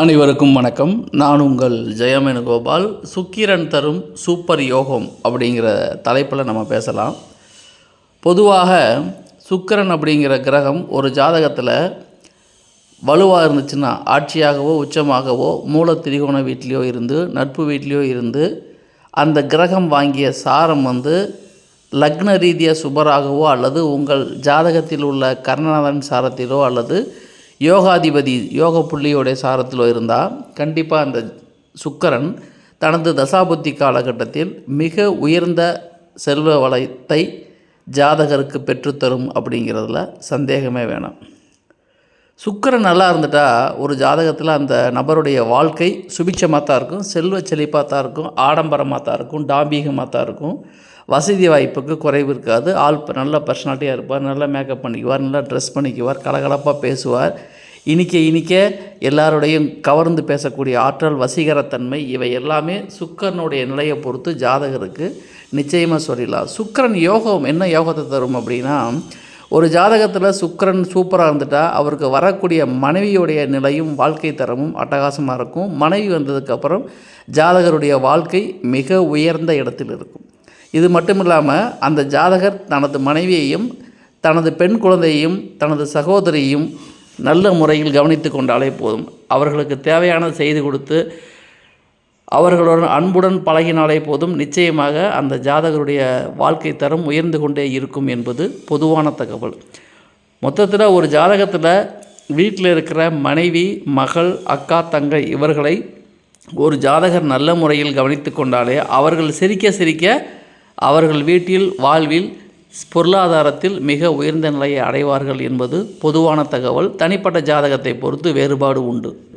அனைவருக்கும் வணக்கம். நான் உங்கள் ஜெயமேனுகோபால். சுக்கிரன் தரும் சூப்பர் யோகம் அப்படிங்கிற தலைப்பில் நம்ம பேசலாம். பொதுவாக சுக்கிரன் அப்படிங்கிற கிரகம் ஒரு ஜாதகத்தில் வலுவாக இருந்துச்சுன்னா ஆட்சியாகவோ உச்சமாகவோ மூல திரிகோண வீட்லேயோ இருந்து நட்பு வீட்லேயோ இருந்து அந்த கிரகம் வாங்கிய சாரம் வந்து லக்ன ரீதியாக சுபராகவோ அல்லது உங்கள் ஜாதகத்தில் உள்ள கர்ணநாதன் சாரத்திலோ அல்லது யோகாதிபதி யோக புள்ளியோடைய சாரத்தில் இருந்தால் கண்டிப்பாக அந்த சுக்கரன் தனது தசாபுத்தி காலகட்டத்தில் மிக உயர்ந்த செல்வ வளத்தை ஜாதகருக்கு பெற்றுத்தரும் அப்படிங்கிறதுல சந்தேகமே வேணாம். சுக்கரன் நல்லா இருந்துட்டா ஒரு ஜாதகத்தில் அந்த நபருடைய வாழ்க்கை சுபிட்சமாக தான் இருக்கும் செல்வ செழிப்பாக தான் இருக்கும் ஆடம்பரமாக தான் இருக்கும் டாம்பீகமாக தான் இருக்கும். வசதி வாய்ப்புக்கு குறைவு இருக்காது. ஆள் நல்ல பர்சனாலிட்டியாக இருப்பார் நல்லா மேக்கப் பண்ணிக்குவார் நல்லா ட்ரெஸ் பண்ணிக்குவார் கலகலப்பாக பேசுவார். இனிக்க இனிக்க எல்லாரோடையும் கவர்ந்து பேசக்கூடிய ஆற்றல் வசீகரத்தன்மை இவை எல்லாமே சுக்கரனுடைய நிலையை பொறுத்து ஜாதகருக்கு நிச்சயமாக சொல்லிடலாம். சுக்கரன் யோகம் என்ன யோகத்தை தரும் அப்படின்னா ஒரு ஜாதகத்தில் சுக்கரன் சூப்பராக இருந்துட்டால் அவருக்கு வரக்கூடிய மனைவியுடைய நிலையும் வாழ்க்கை தரமும் அட்டகாசமாக இருக்கும். மனைவி வந்ததுக்கப்புறம் ஜாதகருடைய வாழ்க்கை மிக உயர்ந்த இடத்தில் இருக்கும். இது மட்டும் இல்லாமல் அந்த ஜாதகர் தனது மனைவியையும் தனது பெண் குழந்தையையும் தனது சகோதரியையும் நல்ல முறையில் கவனித்து கொண்டாலே போதும். அவர்களுக்கு தேவையானது செய்து கொடுத்து அவர்களுடன் அன்புடன் பழகினாலே போதும். நிச்சயமாக அந்த ஜாதகருடைய வாழ்க்கை தரம் உயர்ந்து கொண்டே இருக்கும் என்பது பொதுவான தகவல். மொத்தத்தில் ஒரு ஜாதகத்தில் வீட்டில் இருக்கிற மனைவி மகள் அக்கா தங்கை இவர்களை ஒரு ஜாதகர் நல்ல முறையில் கவனித்து கொண்டாலே அவர்கள் சிரிக்க சிரிக்க அவர்கள் வீட்டில் வாழ்வில் பொருளாதாரத்தில் மிக உயர்ந்த நிலையை அடைவார்கள் என்பது பொதுவான தகவல். தனிப்பட்ட ஜாதகத்தை பொறுத்து வேறுபாடு உண்டு.